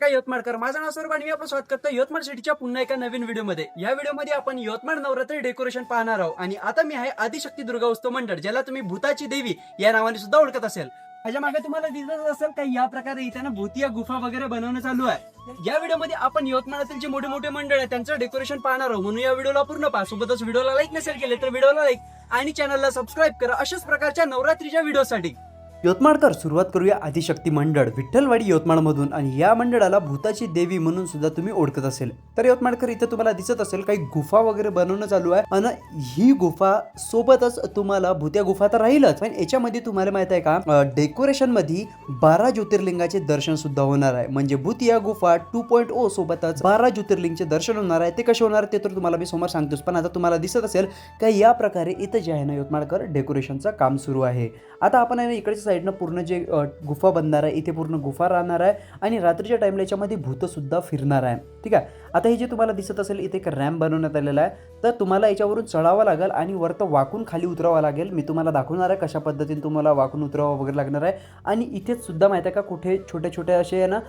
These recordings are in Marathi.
काय यवतमाळकर? माझं नाव सर्व आणि मी आपण स्वागत करतो यवतमाळ सिटीच्या पुन्हा एका नवीन व्हिडिओमध्ये. या व्हिडिओमध्ये आपण यवतमाळ नवरात्री डेकोरेशन पाहणार आहोत आणि आता मी आहे आदिशक्ती दुर्गा उत्सव मंडळ ज्याला तुम्ही भूताची देवी या नावाने सुद्धा ओळखत असेल. माझ्या मागे तुम्हाला दिसत असेल काही या प्रकारे इथे ना भूतिया गुफा वगैरे बनवणं चालू आहे. या व्हिडिओमध्ये आपण यवतमाळातील जे मोठे मोठे मंडळ आहे त्यांचं डेकोरेशन पाहणार आहोत. म्हणून या व्हिडिओला पूर्ण पहा. सोबतच व्हिडिओला लाईक नसेल केले तर व्हिडिओला लाईक आणि चॅनलला सबस्क्राईब करा. अशाच प्रकारच्या नवरात्रीच्या व्हिडिओसाठी. यवतमाळकर सुरुवात करूया आदिशक्ती मंडळ विठ्ठलवाडी यवतमाळमधून. आणि या मंडळाला भूताची देवी म्हणून सुद्धा तुम्ही ओळखत असेल. तर यवतमाळकर इथं तुम्हाला दिसत असेल काही गुफा वगैरे बनवणं चालू आहे. आणि ही गुफा सोबतच तुम्हाला भूत्या गुफा तर राहीलच पण याच्यामध्ये तुम्हाला माहीत आहे का डेकोरेशनमध्ये बारा ज्योतिर्लिंगाचे दर्शन सुद्धा होणार आहे. म्हणजे भूतिया गुफा टू पॉईंट ओ सोबतच बारा ज्योतिर्लिंगचे दर्शन होणार आहे. ते कसे होणार ते तर तुम्हाला मी समोर सांगतोच पण आता तुम्हाला दिसत असेल का या प्रकारे इथं जे आहे ना यवतमाळकर डेकोरेशनचं काम सुरू आहे. आता आपण आहे ना साईडनं पूर्ण जे गुफा बनणार आहे इथे पूर्ण गुफा राहणार आहे आणि रात्रीच्या टाईमला याच्यामध्ये भूतसुद्धा फिरणार आहे. ठीक आहे? आता हे जे तुम्हाला दिसत असेल इथे एक रॅम्प बनवण्यात आलेला आहे. तर तुम्हाला याच्यावरून चढावं लागेल आणि वरतं वाकून खाली उतरावं लागेल. मी तुम्हाला दाखवणार आहे कशा पद्धतीने तुम्हाला वाकून उतरावं वगैरे लागणार आहे. आणि इथेच सुद्धा माहिती आहे का कुठे छोटे छोटे असे आहे ना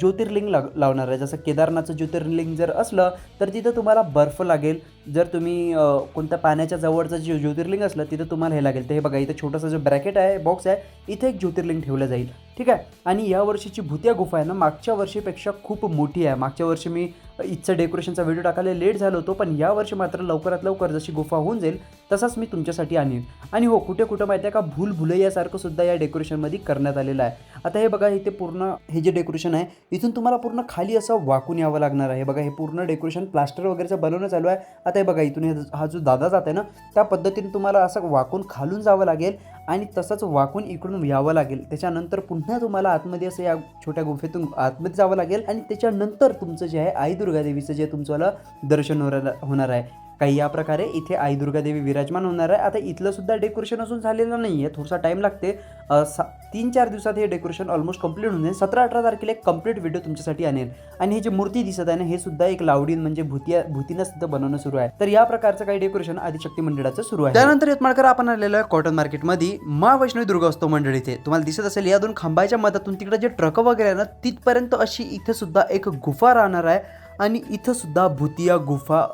ज्योतिर्लिंग लाग लावणार आहे. जसं केदारनाथचं ज्योतिर्लिंग जर असलं तर तिथं तुम्हाला बर्फ लागेल. जर तुम्ही कोणत्या पाण्याच्या जवळचं जे ज्योतिर्लिंग असलं तिथं तुम्हाला हे लागेल. तर हे बघा इथं छोटंसं जो ब्रॅकेट आहे बॉक्स आहे इथे एक ज्योतिर्लिंग ठेवलं जाईल. ठीक आहे? आणि या वर्षीची भूतिया गुफा आहे ना मागच्या वर्षीपेक्षा खूप मोठी आहे. मागच्या वर्षी मी इथचं डेकोरेशनचा व्हिडिओ टाकायला लेट झालो होतो पण या वर्षी मात्र लवकरात लवकर जशी गुफा होऊन जाईल तसाच मी तुमच्यासाठी आणीन. आणि हो कुठे कुठं माहिती आहे का भूल भुलैयासारखं सुद्धा या डेकोरेशनमध्ये करण्यात आलेलं आहे. आता हे बघा इथे पूर्ण हे जे डेकोरेशन आहे इथून तुम्हाला पूर्ण खाली असं वाकून यावं लागणार आहे. बघा हे पूर्ण डेकोरेशन प्लास्टर वगैरेचं बनवणं चालू आहे. आता हे बघा इथून हे हा जो दादा जात आहे ना त्या पद्धतीने तुम्हाला असं वाकून खालून जावं लागेल. आणि तसंच वाकून इकडून यावं लागेल. त्याच्यानंतर पुन्हा तुम्हाला आतमध्ये असं या छोट्या गुफेतून आतमध्ये जावं लागेल आणि त्याच्यानंतर तुमचं जे आहे आई दुर्गादेवीचं जे तुमचं दर्शन होणार होणार आहे. काही या प्रकारे इथे आई दुर्गादेवी विराजमान होणार आहे. आता इथलं सुद्धा डेकोरेशन अजून झालेलं नाही आहे थोडासा टाईम लागते. सा तीन चार दिवसात हे डेकोरेशन ऑलमोस्ट कंप्लीट होऊन जाईल. सतरा अठरा तारखेला एक कंप्लीट व्हिडिओ तुमच्यासाठी आणेल. आणि हे जे मूर्ती दिसत आहे ना हे सुद्धा एक लावडीन म्हणजे भूतिया भूतीनं सुद्धा बनवणं सुरू आहे. तर या प्रकारचं काही डेकोरेशन आदिशक्ती मंडळाचं सुरू आहे. त्यानंतर यवतमाळकर आपण आलेलो आहे कॉटन मार्केटमध्ये मा वैष्णवी दुर्गोत्सव मंडळ इथे. तुम्हाला दिसत असेल या दोन खांबाच्या मधातून तिकडे जे ट्रक वगैरे आहे ना तिथपर्यंत अशी इथे सुद्धा एक गुफा राहणार आहे. आणि इथं सुद्धा भूतिया गुफा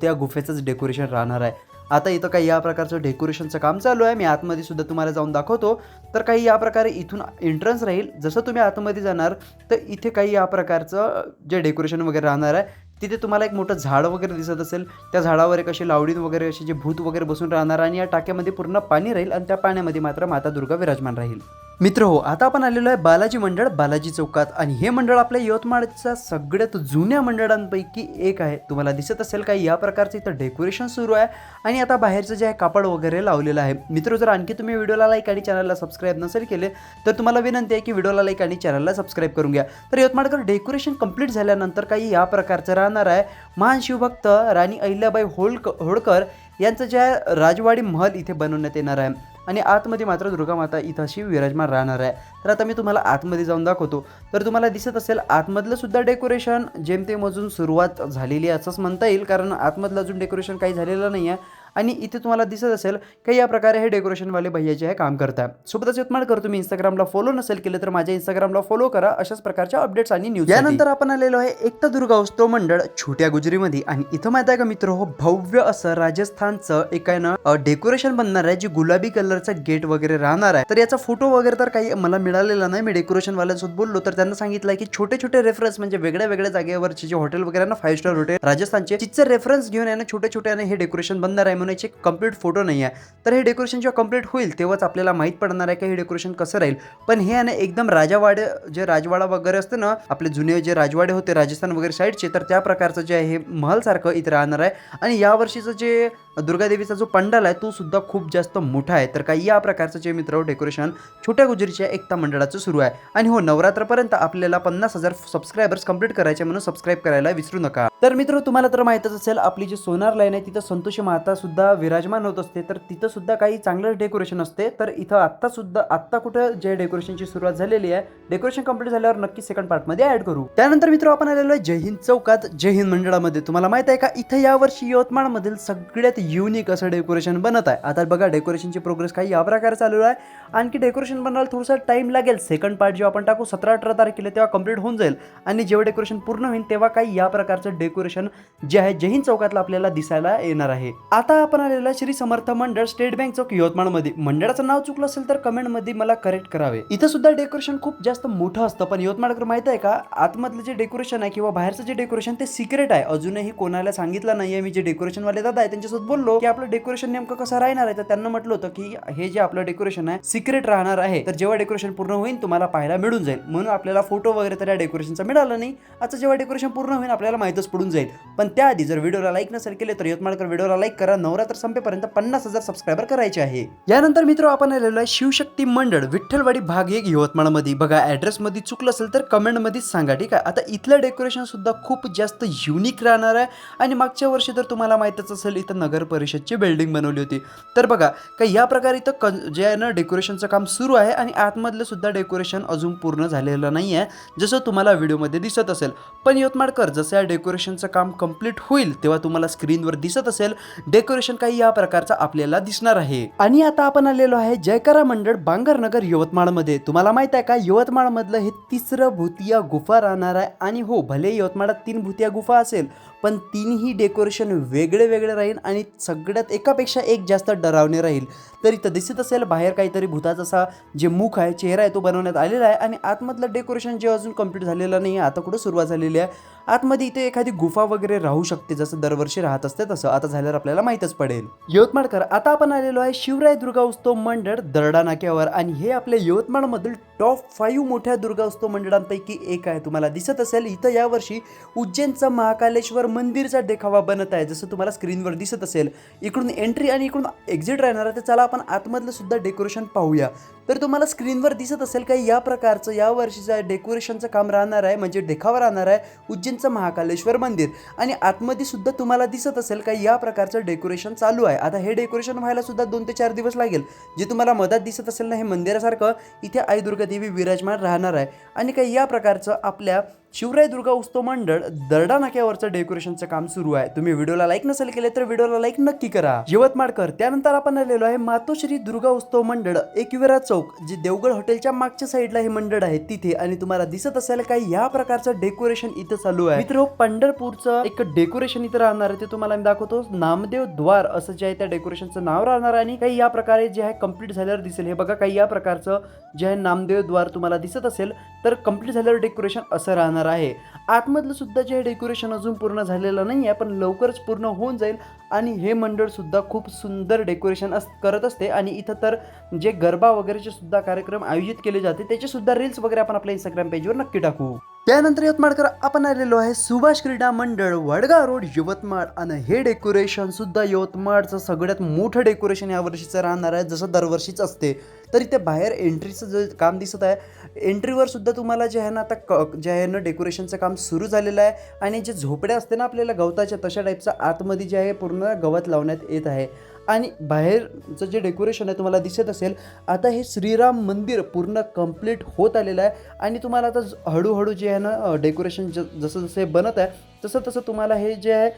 त्या गुफेचंच डेकोरेशन राहणार आहे. आता इथं काही या प्रकारचं डेकोरेशनचं काम चालू आहे. मी आतमध्ये सुद्धा तुम्हाला जाऊन दाखवतो. तर काही या प्रकारे इथून एंट्रन्स राहील. जसं तुम्ही आतमध्ये जाणार तर इथे काही या प्रकारचं जे डेकोरेशन वगैरे राहणार आहे तिथे तुम्हाला एक मोठं झाड वगैरे दिसत असेल. त्या झाडावर एक असे लावडीन वगैरे असे जे भूत वगैरे बसून राहणार आणि या टाक्यामध्ये पूर्ण पाणी राहील आणि त्या पाण्यामध्ये मात्र माता दुर्गा विराजमान राहील. मित्र हो आता आपण आलेलो आहे बालाजी मंडळ बालाजी चौकात. आणि हे मंडळ आपल्या यवतमाळच्या सगळ्यात जुन्या मंडळांपैकी एक आहे. तुम्हाला दिसत असेल काही या प्रकारचं इथं डेकोरेशन सुरू आहे. आणि आता बाहेरचं जे आहे कापड वगैरे लावलेलं आहे. मित्र जर आणखी तुम्ही व्हिडिओला लाईक आणि चॅनलला सबस्क्राईब नसेल केले तर तुम्हाला विनंती आहे की व्हिडिओला लाईक आणि चॅनलला सबस्क्राईब करून घ्या. तर यवतमाळकर डेकोरेशन कंप्लीट झाल्यानंतर काही या प्रकारचं राहणार आहे. महान शिवभक्त राणी अहिल्याबाई होळक होळकर यांचं जे आहे राजवाडी महल इथे बनवण्यात येणार आहे. आणि आतमध्ये मात्र दुर्गा माता इथं अशी विराजमान राहणार आहे. तर आता मी तुम्हाला आतमध्ये जाऊन दाखवतो. तर तुम्हाला दिसत असेल आतमधलं सुद्धा डेकोरेशन जेमतेम अजून सुरुवात झालेली असंच म्हणता येईल कारण आतमधलं अजून डेकोरेशन काही झालेलं नाही आहे आणि इथे तुम्हाला दिसत असेल की या प्रकारे हे डेकोरेशनवाले भैया जे आहे काम करताय. सोबतच यवतमाळकर तुम्ही इंस्टाग्रामला फॉलो नसेल केले तर माझ्या इंस्टाग्रामला फॉलो करा. अशाच प्रकारच्या अपडेट्स आणि न्यूज यानंतर आपण आलेलो आहे एकता दुर्गा उत्सव मंडळ छोट्या गुजरीमध्ये. आणि इथं माहीत आहे का मित्र हो भव्य असं राजस्थानचं एक आहे ना डेकोरेशन बनणार आहे. जे गुलाबी कलरचं गेट वगैरे राहणार आहे. तर याचा फोटो वगैरे तर काही मला मिळालेला नाही. मी डेकोरेशन वाल्यांसोबत बोललो तर त्यांना सांगितलं की छोटे छोटे रेफरन्स म्हणजे वेगळ्या वेगळ्या जागेवरचे जे हॉटेल वगैरे ना फाईव्ह स्टार हॉटेल राजस्थानचे. तिथचे रेफरन्स घेऊन आहे ना छोटे छोटे हे डेकोरेशन बनणार आहे. म्हणून कंप्लीट फोटो नाही आहे. तर हे डेकोरेशन जेव्हा कंप्लीट होईल तेव्हाच आपल्याला माहीत पडणार आहे की हे डेकोरेशन कसं राहील. पण हे आहे ना एकदम राजावाडे जे राजवाडा वगैरे असते ना आपले जुने जे राजवाडे होते राजस्थान वगैरे साईडचे तर त्या प्रकारचं जे आहे हे महलसारखं इथे राहणार आहे. आणि या वर्षीचं जे दुर्गादेवीचा जो पंडाल आहे तो सुद्धा खूप जास्त मोठा आहे. तर काही या प्रकारचं जे मित्र डेकोरेशन छोट्या गुजरीच्या एकता मंडळाचं सुरू आहे. आणि हो नवरात्रपर्यंत आपल्याला पन्नास हजार सबस्क्रायबर्स कंप्लीट करायचे म्हणून सबस्क्राईब करायला विसरू नका. तर मित्र तुम्हाला तर माहितच असेल आपली जी सोनार लाईन आहे तिथं संतोषी माता सुद्धा सुद्धा विराजमान होत असते तर तिथं सुद्धा काही चांगलं डेकोरेशन असते. तर इथं आत्ता सुद्धा आत्ता कुठं जे डेकोरेशनची सुरुवात झालेली आहे डेकोरेशन कंप्लीट झाल्यावर नक्की सेकंड पार्टमध्ये ऍड करू. त्यानंतर मित्र आपण आलेलो आहे जय हिंद चौकात. जय हिंद मंडळामध्ये. तुम्हाला माहीत आहे का इथं यावर्षी यवतमाळमधील सगळ्यात युनिक असं डेकोरेशन बनत आहे. आता बघा डेकोरेशनची प्रोग्रेस काही या प्रकारे चालू आहे. आणखी डेकोरेशन बनायला थोडासा टाइम लागेल. सेकंड पार्ट जेव्हा आपण टाकू सतरा अठरा तारखेला तेव्हा कंप्लीट होऊन जाईल. आणि जेव्हा डेकोरेशन पूर्ण होईल तेव्हा काही या प्रकारचं डेकोरेशन जे आहे जय हिंद चौकातलं आपल्याला दिसायला येणार आहे. आता आपण आलेला श्री समर्थ मंडळ स्टेट बँक चौक यवतमाळमध्ये. मंडळाचं नाव चुकलं असेल तर कमेंटमध्ये मला करेक्ट करावे. इथं सुद्धा डेकोरेशन खूप जास्त मोठं असतं पण यवतमाळकर माहीत आहे का? आतमधलं जे डेकोरेशन आहे किंवा बाहेरचं जे डेकोरेशन ते सिक्रेट आहे. अजूनही कोणाला सांगितलं नाहीये. मी जे डेकोरेशन वाले दादा आहे त्यांच्यासोबत बोललो की आपलं डेकोरेशन नेमकं कसं राहणार आहे? तर त्यांना म्हटलं होतं की हे जे आपलं डेकोरेशन आहे सिक्रेट राहणार आहे. तर जेव्हा डेकोरेशन पूर्ण होईल तुम्हाला पाहायला मिळून जाईल. म्हणून आपल्याला फोटो वगैरे तर या डेकोरेशनचा मिळाला नाही. आता जेव्हा डेकोरेशन पूर्ण होईल आपल्याला माहितच पडून जाईल. पण त्याआधी जर व्हिडिओला लाईक नसेल केले तर यवतमाळकर व्हिडिओला लाईक करा. नवरात्र संपेपर्यंत पन्नास हजार सबस्क्रायबर करायचे आहे. यानंतर मित्र आपण आलेलो आहे शिवशक्ती मंडळ विठ्ठलवाडी भाग एक यवतमाळमध्ये. बघा ऍड्रेस मध्ये चुकलं असेल तर कमेंटमध्ये सांगा ठीक आहे? आता इथलं डेकोरेशन सुद्धा खूप जास्त युनिक राहणार आहे. आणि मागच्या वर्षी जर तुम्हाला माहितच असेल इथं नगर परिषदची बिल्डिंग बनवली होती. तर बघा का या प्रकारे इथं क जे आहे ना डेकोरेशनचं काम सुरू आहे आणि आतमधलं सुद्धा डेकोरेशन अजून पूर्ण झालेलं नाही आहे जसं तुम्हाला व्हिडिओमध्ये दिसत असेल. पण यवतमाळकर जसं या डेकोरेशनचं काम कंप्लीट होईल तेव्हा तुम्हाला स्क्रीनवर दिसत असेल. डेकोरेशन काही या प्रकारचा आपल्याला दिसणार आहे. आणि आता आपण आलेलो आहे जयकारा मंडळ बांगरनगर यवतमाळमध्ये. तुम्हाला माहीत आहे का? यवतमाळ मधलं हे तिसरं भूतिया गुफा राहणार आहे. आणि हो भले यवतमाळात तीन भूतिया गुफा असेल पण तीनही डेकोरेशन वेगळे वेगळे राहील आणि सगळ्यात एकापेक्षा एक जास्त डरावणे राहील. तर इथं दिसत असेल बाहेर काहीतरी भूताचा असा जे मुख आहे चेहरा आहे तो बनवण्यात आलेला आहे आणि आतमधलं डेकोरेशन जे अजून कंप्लीट झालेलं नाही आहे आता कुठं सुरुवात झालेली आहे? आतमध्ये इथे एखादी गुफा वगैरे राहू शकते जसं दरवर्षी राहत असते तसं. आता झाल्यावर आपल्याला माहीतच पडेल. यवतमाळकर आता आपण आलेलो आहे शिवराय दुर्गा उत्सव मंडळ दरडा नाक्यावर आणि हे आपल्या यवतमाळमधील टॉप फाईव्ह मोठ्या दुर्गा उत्सव मंडळांपैकी एक आहे. तुम्हाला दिसत असेल इथं यावर्षी उज्जैनचं महाकालेश्वर मंदिरचा देखावा बनत आहे. जसं तुम्हाला स्क्रीनवर दिसत असेल इकडून एंट्री आणि इकडून एक्झिट राहणार आहे तर चला आपण आतमधलं सुद्धा डेकोरेशन पाहूया. तर तुम्हाला स्क्रीनवर दिसत असेल काही या प्रकारचं या वर्षीचं डेकोरेशनचं काम राहणार आहे म्हणजे देखावा राहणार आहे उज्जैनचं महाकालेश्वर मंदिर. आणि आतमध्ये सुद्धा तुम्हाला दिसत असेल काही या प्रकारचं डेकोरेशन चालू आहे. आता हे डेकोरेशन व्हायला सुद्धा दोन ते चार दिवस लागेल. जे तुम्हाला मदत दिसत असेल ना हे मंदिरासारखं इथे आई दुर्गा देवी विराजमान राहणार आहे. आणि काही या प्रकारचं आपल्या शिवराय दुर्गा उत्सव मंडळ दरडा नाक्यावरचं डेकोरेशनचं काम सुरू आहे. तुम्ही व्हिडिओला लाईक नसेल केले तर व्हिडिओला लाईक नक्की करा. यवतमाळकर त्यानंतर आपण आलेलो आहे मातोश्री दुर्गा उत्सव मंडळ एकविरा चौक जे देवगड हॉटेलच्या मागच्या साईडला हे मंडळ आहे. तिथे आणि तुम्हाला दिसत असेल काही या प्रकारचं डेकोरेशन इथं चालू आहे. मित्र पंढरपूरचं एक डेकोरेशन इथं राहणार आहे ते तुम्हाला मी दाखवतो. नामदेव द्वार असं जे आहे त्या डेकोरेशनचं नाव राहणार आहे आणि काही या प्रकारे जे आहे कंप्लीट झाल्यावर दिसेल. हे बघा काही या प्रकारचं जे आहे नामदेव द्वार तुम्हाला दिसत असेल तर कंप्लीट झाल्यावर डेकोरेशन असं राहणार आहे. आतमधलं सुद्धा जे डेकोरेशन अजून पूर्ण झालेलं नाही आहे पण लवकरच पूर्ण होऊन जाईल. आणि हे मंडळ सुद्धा खूप सुंदर डेकोरेशन अस करत असते. आणि इथं तर जे गरबा वगैरेचे सुद्धा कार्यक्रम आयोजित केले जाते त्याचे सुद्धा रील्स वगैरे आपण आपल्या इंस्टाग्राम पेजवर नक्की टाकू. त्यानंतर यवतमाळकर आपण आलेलो आहे सुभाष क्रीडा मंडळ वडगाव रोड यवतमाळ. आणि हे डेकोरेशन सुद्धा यवतमाळचं सगळ्यात मोठं डेकोरेशन या वर्षीचं राहणार आहे. जसं दरवर्षीच असते तर इथे बाहेर एंट्रीचं जे काम दिसत आहे एंट्रीवर सुद्धा तुम्हाला जे आहे ना आता क जे आहे ना डेकोरेशनचं काम सुरू झालेलं आहे. आणि जे झोपड्या असते ना आपल्याला गवताच्या तशा टाईपचं आतमध्ये जे आहे पूर्ण गवत लावण्यात येत आहे. आणि बाहेरचं जे डेकोरेशन आहे तुम्हाला दिसत असेल आता हे श्रीराम मंदिर पूर्ण कंप्लीट होत आलेलं आहे. आणि तुम्हाला आता हळूहळू जे आहे ना डेकोरेशन ज जसं जसं हे बनत आहे तसं तसं तुम्हाला हे जे आहे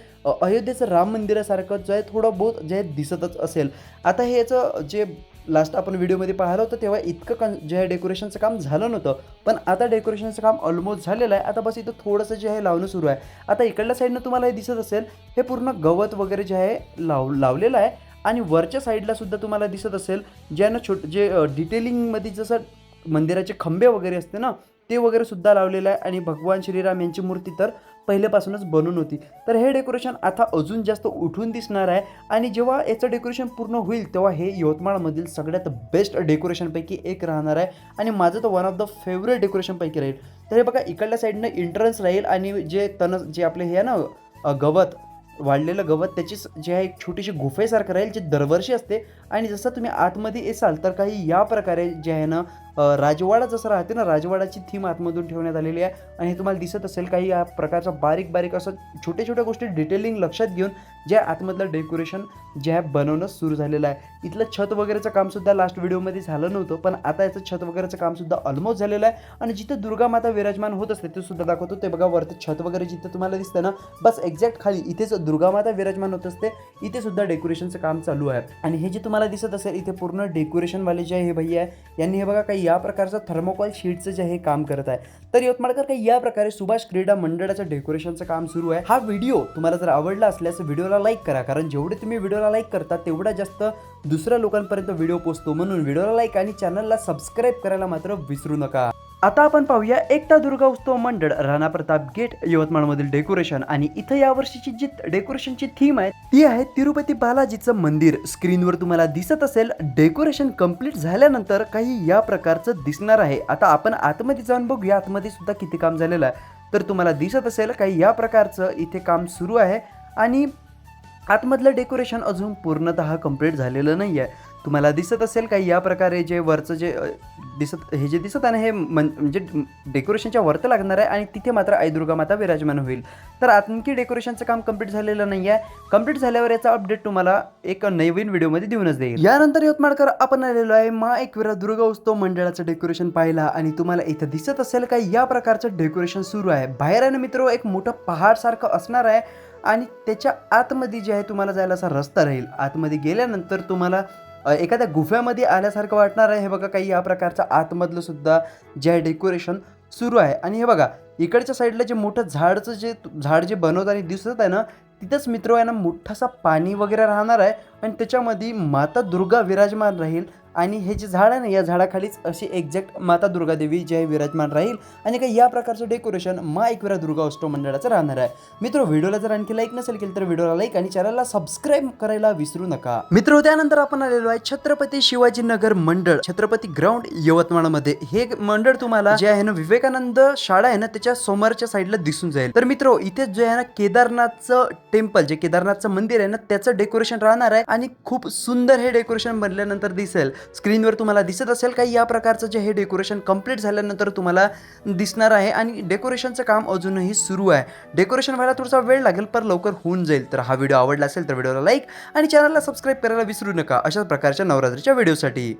अयोध्येचं राम मंदिरासारखं जे आहे थोडं बहुत जे आहे दिसतच असेल. आता हे याचं जे लास्ट आपण व्हिडिओमध्ये पाहिलं होतं तेव्हा इतकं कन जे आहे डेकोरेशनचं काम झालं नव्हतं. पण आता डेकोरेशनचं काम ऑलमोस्ट झालेलं आहे. आता बस इथं थोडंसं जे आहे लावणं सुरू आहे. आता इकडल्या साईडनं तुम्हाला हे दिसत असेल हे पूर्ण गवत वगैरे जे आहे लाव लावलेलं आहे. आणि वरच्या साईडला सुद्धा तुम्हाला दिसत असेल ज्यानं छोट जे डिटेलिंगमध्ये जसं मंदिराचे खंबे वगैरे असते ना ते वगैरे सुद्धा लावलेलं आहे आणि भगवान श्रीराम यांची मूर्ती तर पहिल्यापासूनच बनून होती. तर हे डेकोरेशन आता अजून जास्त उठून दिसणार आहे आणि जेव्हा याचं डेकोरेशन पूर्ण होईल तेव्हा हे यवतमाळमधील सगळ्यात बेस्ट डेकोरेशनपैकी एक राहणार आहे आणि माझं तर वन ऑफ द फेवरेट डेकोरेशनपैकी राहील. तर हे बघा इकडल्या साईडनं एंट्रन्स राहील आणि जे तन जे आपले हे आहे ना गवत वाढलेलं गवत त्याची जे आहे एक छोटीशी गुफेसारखं राहील जे दरवर्षी असते. आणि जसं तुम्ही आतमध्ये येसाल तर काही या प्रकारे जे आहे ना राजवाडा जसं राहते ना राजवाडाची थीम आतमधून ठेवण्यात आलेली आहे. आणि हे तुम्हाला दिसत असेल काही या प्रकारचा बारीक बारीक असं छोट्या छोट्या गोष्टी डिटेलिंग लक्षात घेऊन ज्या आतमधलं डेकोरेशन जे आहे बनवणं सुरू झालेलं आहे. इथलं छत वगैरेचं कामसुद्धा लास्ट व्हिडिओमध्ये झालं नव्हतं पण आता याचं छत वगैरेचं कामसुद्धा ऑलमोस्ट झालेलं आहे. आणि जिथे दुर्गा माता विराजमान होत असते ते सुद्धा दाखवतो. ते बघा वरती छत वगैरे जिथं तुम्हाला दिसतं ना बस एक्झॅक्ट खाली इथेच दुर्गा माता विराजमान होत असते. इथे सुद्धा डेकोरेशनचं काम चालू आहे. आणि हे जे तुम्हाला दिसत असेल इथे पूर्ण डेकोरेशनवाले जे आहे हे भैया आहे यांनी हे बघा काही या प्रकारचं थर्मोकॉल शीटचं जे हे काम करत आहे. तर यवतमाळकर काही या प्रकारे सुभाष क्रीडा मंडळाचं डेकोरेशनचं काम सुरू आहे. हा व्हिडिओ तुम्हाला जर आवडला असल्यास व्हिडिओला लाईक करा. कारण जेवढे तुम्ही व्हिडिओला लाईक करता तेवढा जास्त दुसऱ्या लोकांपर्यंत व्हिडिओ पोचतो म्हणून व्हिडिओला लाईक आणि चॅनलला सबस्क्राईब करायला मात्र विसरू नका. आता आपण पाहूया एकता दुर्गा उत्सव मंडळ राणा प्रताप गेट यवतमाळमधील डेकोरेशन आणि इथं यावर्षीची जी डेकोरेशनची थीम आहे ती आहे तिरुपती बालाजीचं मंदिर. स्क्रीनवर तुम्हाला दिसत असेल डेकोरेशन कंप्लीट झाल्यानंतर काही या प्रकारचं दिसणार आहे. आता आपण आतमध्ये जाऊन बघूया आतमध्ये सुद्धा किती काम झालेलं आहे. तर तुम्हाला दिसत असेल काही या प्रकारचं इथे काम सुरू आहे आणि आतमधलं डेकोरेशन अजून पूर्णतः कंप्लीट झालेलं नाही आहे तुम्हाला दिसत असेल काही या प्रकारे जे वरचं जे दिसत हे जे दिसत आहे ना हे मन म्हणजे डेकोरेशनच्या वरतं लागणार आहे आणि तिथे मात्र आई दुर्गा माता विराजमान होईल. तर आणखी डेकोरेशनचं काम कंप्लीट झालेलं नाही आहे. कंप्लीट झाल्यावर याचा अपडेट तुम्हाला एक नवीन व्हिडिओमध्ये देऊनच देईल. यानंतर यवतमाळकर आपण आलेलो आहे मा एकविरा दुर्गा उत्सव मंडळाचं डेकोरेशन पाहिला आणि तुम्हाला इथं दिसत असेल काही या प्रकारचं डेकोरेशन सुरू आहे. बाहेर आहे मित्र एक मोठं पहाडसारखं असणार आहे आणि त्याच्या आतमध्ये जे आहे तुम्हाला जायला असा रस्ता राहील. आतमध्ये गेल्यानंतर तुम्हाला एखाद्या गुफ्यामध्ये आल्यासारखं वाटणार आहे. हे बघा काही या प्रकारचं आतमधलं सुद्धा जे आहे डेकोरेशन सुरू आहे. आणि हे बघा इकडच्या साईडला जे मोठं झाडचं जे झाड जे बनवताना दिसत आहे ना तिथंच मित्र हो, आहे ना मोठासा पाणी वगैरे राहणार आहे. आणि त्याच्यामध्ये माता दुर्गा विराजमान राहील. आणि हे जे झाड आहे ना या झाडाखालीच अशी एक्झॅक्ट माता दुर्गा देवी जे आहे विराजमान राहील. आणि काही या प्रकारचं डेकोरेशन मा एकविरा दुर्गा उत्सव मंडळाचं राहणार आहे. मित्र व्हिडिओला जर आणखी लाईक नसेल केलं तर व्हिडिओला लाईक आणि चॅनलला सबस्क्राईब करायला विसरू नका. मित्र त्यानंतर आपण आलेलो आहे छत्रपती शिवाजीनगर मंडळ छत्रपती ग्राउंड यवतमाळमध्ये. हे मंडळ तुम्हाला जे आहे ना विवेकानंद शाळा आहे ना त्याच्या समोरच्या साईडला दिसून जाईल. तर मित्र इथे जे आहे ना केदारनाथचं टेम्पल जे केदारनाथचं मंदिर आहे ना त्याचं डेकोरेशन राहणार आहे आणि खूप सुंदर हे डेकोरेशन बनल्यानंतर दिसेल. स्क्रीनवर तुम्हाला दिसत असेल काही या प्रकारचं जे हे डेकोरेशन कंप्लीट झाल्यानंतर तुम्हाला दिसणार आहे आणि डेकोरेशनचं काम अजूनही सुरू आहे. डेकोरेशन व्हायला थोडासा वेळ लागेल पर लवकर होऊन जाईल. तर हा व्हिडिओ आवडला असेल तर व्हिडिओला लाईक आणि चॅनलला सबस्क्राईब करायला विसरू नका. अशाच प्रकारच्या नवरात्रीच्या व्हिडिओसाठी.